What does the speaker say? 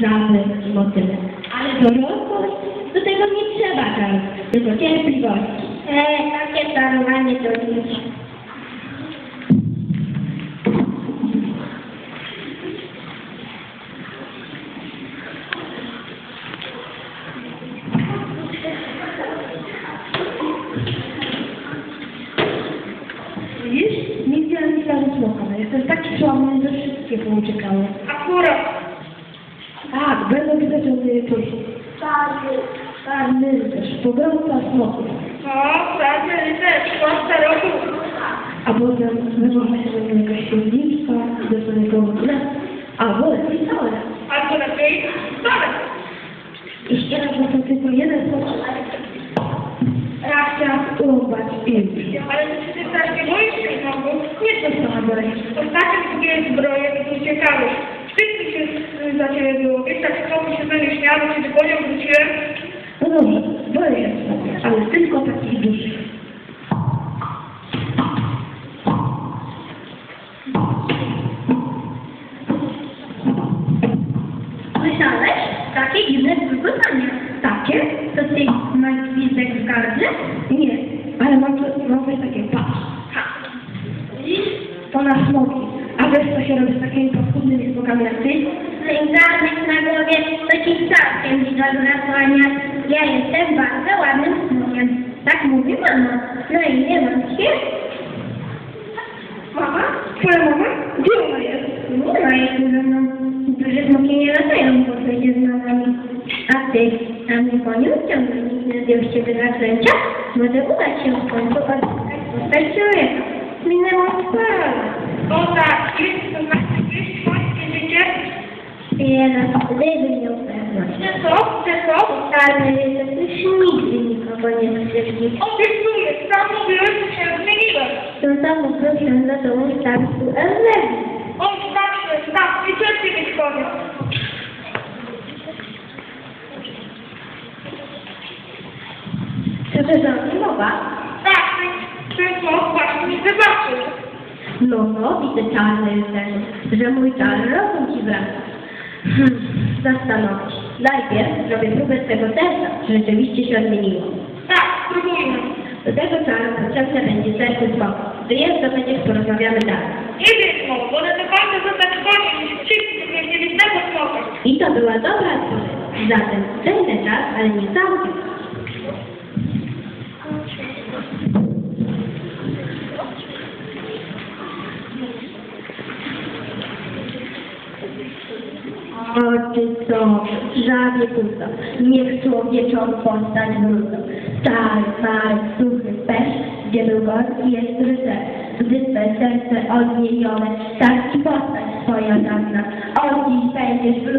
żaby i motyle. Ale dorosłość, do tego nie trzeba czaru, tylko cierpliwości. Eee, takie czarowanie to nic. Widzisz? Nie widziałem śladu smoka, jestem taki przełamany, że wszystkie pouciekały. Akurat. Tak, czasu. Czarny. Czarny rycerz, pogromca smoków. No, czarny rycerz, szkoda roku. A potem wywoła się do niego jakaś księżniczka, do swojego wózka, a wolę pisałem. Albo lepiej, stary. Jeszcze raz na to tylko jeden sposób. Reakcja urwać i już. Ale ty strasznie boisz się znowu? Nie to sama dalej. Ostatnio kupiłem zbroję i uciekałeś. Mi się za ciebie było. Wiesz, tak znowu się śmiało, kiedy po nią wróciłem. No dobrze, boję się ale tylko takich dużych. Słyszałeś? Takie dziwne wykonanie. Takie? To ty masz gwizdek w gardle? Nie, ale mam, mam coś takiego, patrz. Ha. Widzisz? To na smoki. A wiesz, co się robi z takimi paskudnymi smokami jak ty? Zęgarnek na głowie to ci całkiem widok zasłania. Ja jestem bardzo ładnym smokiem. Tak mówi mama. No i nie mam się. Mama? Twoja mama? Gdzie ona jest? Nie ma jej ze mną. Duże smoki nie latają po świecie z nogami. A ty, a mnie koniu ciągle nikt nie zdjął z ciebie zaklęcia? Może udać się w końcu odzyskać postać człowieka. Minęło sporo. O tak, jest to Gdyby miał pewność. Że co? Że co? Już nigdy nikogo nie skrzywdzi. Obiecuję, sam że się zmieniłem. To samo prosiłem za tobą starcu Elzewi. O, starczy, tak, nie cierpię mieć koniec. Czy to mnie mowa? Tak, ten smok właśnie zobaczył. No, no, widzę czarny rycerzu, że mój czar rozum ci wraca. Hmm, zastanowię się. Najpierw zrobię próbę twego serca, czy rzeczywiście się odmieniło. Tak, spróbujmy. Do tego czaru potrzebne będzie serce smoka. Gdy jest, to będziesz porozmawiamy dalej. Nie wiem, smok, wolę do końca zostać koniem niż wszyscy do niewidnego smoka. I to była dobra odpowiedź. Zatem zajmę czas, ale nie całkiem. O ty co, żawie pusto, niech człowieczą postać wrócą. Stary, stary, suchy pesz, gdzie był gorki jest rycerz. Swe serce odmienione, tak i postać twoja dawna. Od dziś będziesz